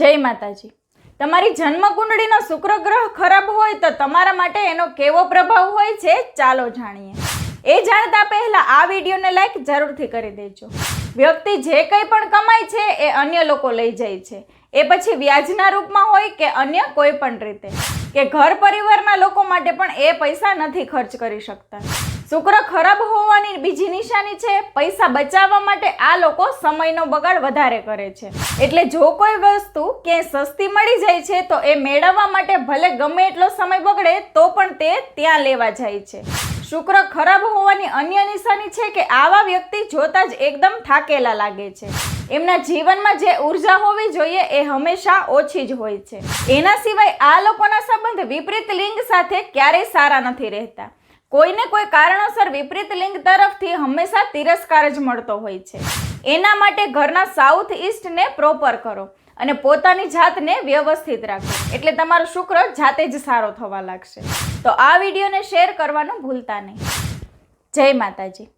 જય માતાજી. તમારી જન્મકુંડળીનો શુક્ર ગ્રહ ખરાબ હોય તો તમારા માટે એનો કેવો પ્રભાવ હોય છે ચાલો જાણીએ. એ જાણતા પહેલા આ વિડીયોને લાઈક જરૂરથી કરી દેજો. વ્યક્તિ જે કંઈ પણ કમાય છે એ અન્ય લોકો લઈ જાય છે. એ પછી વ્યાજના રૂપમાં હોય કે અન્ય કોઈ પણ રીતે. કે ઘર પરિવારના લોકો માટે પણ એ પૈસા નથી ખર્ચ કરી શકતા. શુક્ર ખરાબ હોવાની બીજી નિશાની છે, પૈસા બચાવવા માટે આ લોકો સમયનો બગાડ વધારે કરે છે. એટલે જો કોઈ વસ્તુ ક્યાંય સસ્તી મળી જાય છે, તો એ મેળવવા માટે ભલે ગમે એટલો સમય બગડે, તો પણ તે ત્યાં લેવા જાય છે. શુક્ર ખરાબ હોવાની અન્ય નિશાની છે કે આવા વ્યક્તિ જોતા જ એકદમ થાકેલા લાગે છે. એમના જીવનમાં જે ઊર્જા હોવી જોઈએ, એ હંમેશા ઓછી જ હોય છે. એના સિવાય આ લોકોના સંબંધ વિપરીત લિંગ સાથે ક્યારેય સારા નથી રહેતા. કોઈને કોઈ કારણોસર વિપરીત લિંગ તરફથી હંમેશા તિરસ્કાર જ મળતો હોય છે. એના માટે ઘરના સાઉથ ઈસ્ટને પ્રોપર કરો અને પોતાની જાતને વ્યવસ્થિત રાખો. એટલે તમારો શુક્ર જાતે જ સારો થવા લાગશે. તો આ વિડીયોને શેર કરવાનું ભૂલતા નહીં. જય માતાજી.